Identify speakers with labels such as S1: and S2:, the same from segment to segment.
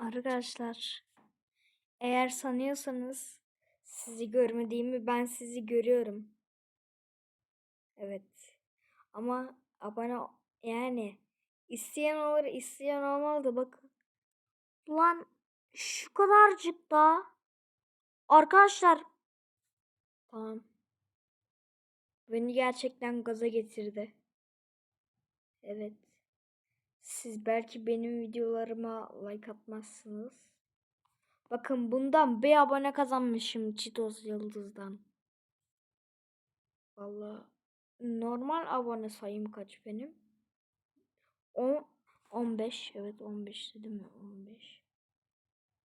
S1: Arkadaşlar eğer sanıyorsanız sizi görmediğimi ben sizi görüyorum. Evet. Ama abone yani isteyen olur isteyen olmaz da bakın. Lan şu kadarcık da arkadaşlar tamam. Beni gerçekten gaza getirdi. Evet. Siz belki benim videolarıma like atmazsınız. Bakın bundan bir abone kazanmışım Çitos Yıldız'dan. Vallahi normal abone sayım kaç benim? 10 15 evet 15 dedim mi 15.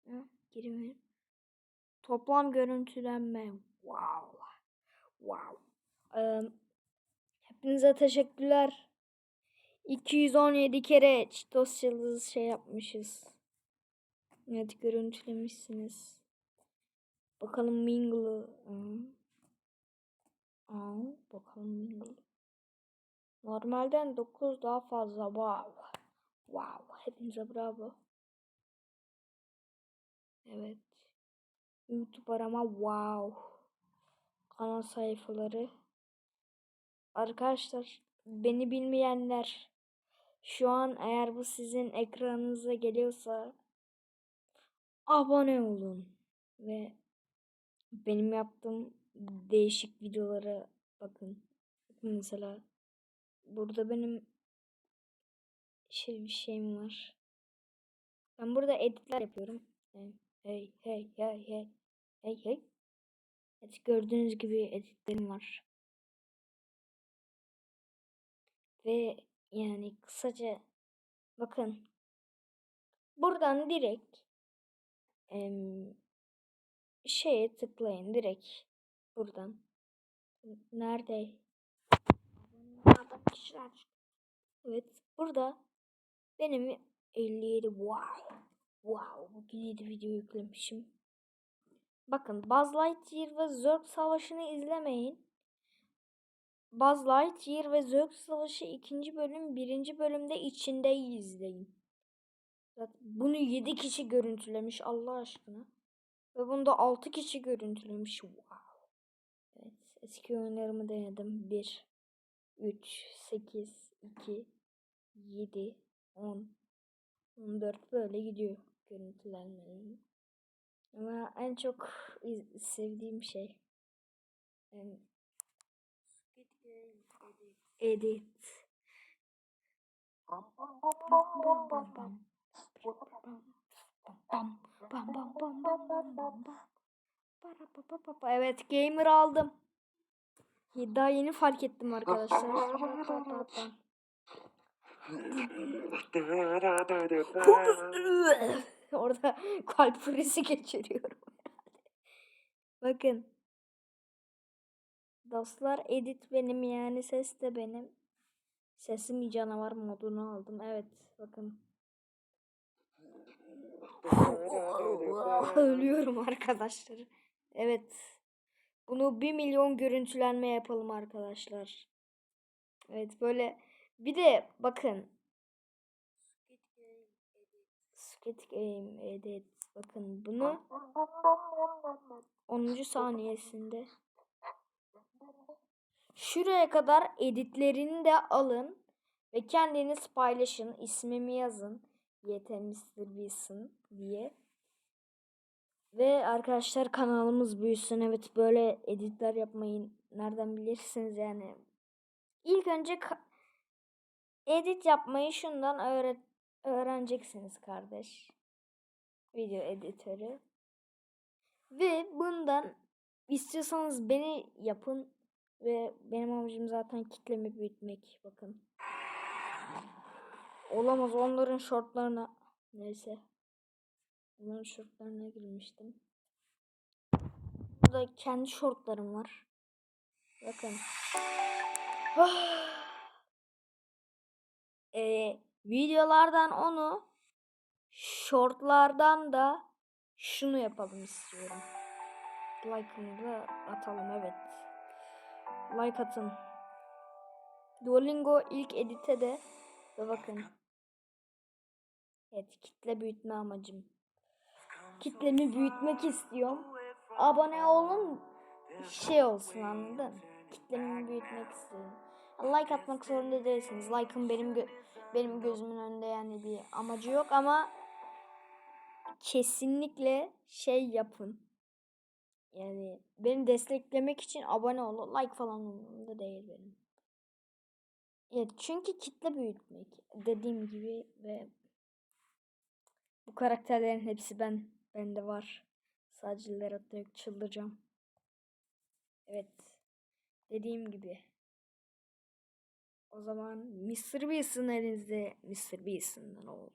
S1: Hı, girme. Toplam görüntülenme. Wow. Wow. Ee, hepinize teşekkürler. 217 kere Yıldız şey yapmışız. Evet görüntülemişsiniz. Bakalım Mingle'ı. Aa, Aa, bakalım Mingle. Normalden 9 daha fazla. Wow. Wow. Hepinize bravo. Evet. YouTube arama wow. Kanal sayfaları. Arkadaşlar beni bilmeyenler şu an eğer bu sizin ekranınıza geliyorsa abone olun ve benim yaptığım değişik videolara bakın. Mesela burada benim şey bir şeyim var. Ben burada editler yapıyorum. Hey hey hey hey hey hey hey. Evet, gördüğünüz gibi editlerim var. Ve yani kısaca bakın buradan direkt em, şeye tıklayın direkt buradan. Nerede? Evet burada benim 57 wow. Wow bugün 7 video yüklemişim. Bakın Buzz Lightyear ve Zerg Savaşı'nı izlemeyin. Buzz Lightyear ve Zerg Savaşı ikinci bölüm birinci bölümde içinde izleyin. Bunu 7 kişi görüntülemiş Allah aşkına. Ve bunu da 6 kişi görüntülemiş. Wow. Evet, eski oyunlarımı denedim. 1, 3, 8, 2, 7, 10, 14 böyle gidiyor görüntülenmelerim. Ama en çok sevdiğim şey em, edit. Evet gamer aldım. Daha yeni fark ettim arkadaşlar. Orada kalp krizi geçiriyorum. Bakın. Dostlar edit benim yani ses de benim. Sesim canavar modunu aldım. Evet bakın. Ölüyorum arkadaşlar. Evet. Bunu 1 milyon görüntülenme yapalım arkadaşlar. Evet böyle bir de bakın. Squid Game edit. Bakın bunu 10. saniyesinde. Şuraya kadar editlerini de alın ve kendiniz paylaşın. İsmimi yazın. Mr. Beeson diye. Ve arkadaşlar kanalımız büyüsün. Evet böyle editler yapmayı nereden bilirsiniz yani. İlk önce edit yapmayı şundan öğret öğreneceksiniz kardeş. Video editörü. Ve bundan istiyorsanız beni yapın ve benim amacım zaten kitlemi büyütmek. Bakın. Olamaz onların shortlarına. Neyse. Onların shortlarına girmiştim. Burada kendi shortlarım var. Bakın. Ee, videolardan onu shortlardan da şunu yapalım istiyorum. Like'ını da atalım evet. Like atın. Duolingo ilk edite de ve bakın. Evet kitle büyütme amacım. kitlemi büyütmek istiyorum. Abone olun şey olsun anladın? Kitlemi büyütmek istiyorum. Like atmak zorunda değilsiniz. Like'ın benim gö- benim gözümün önünde yani bir amacı yok ama kesinlikle şey yapın. Yani beni desteklemek için abone olun. Like falan umurumda değil benim. Evet çünkü kitle büyütmek dediğim gibi ve bu karakterlerin hepsi ben bende var. Sadece Lerot'ta yok çıldıracağım. Evet. Dediğim gibi. O zaman Mr. Beast'in elinizde Mr. Beast'inden ol.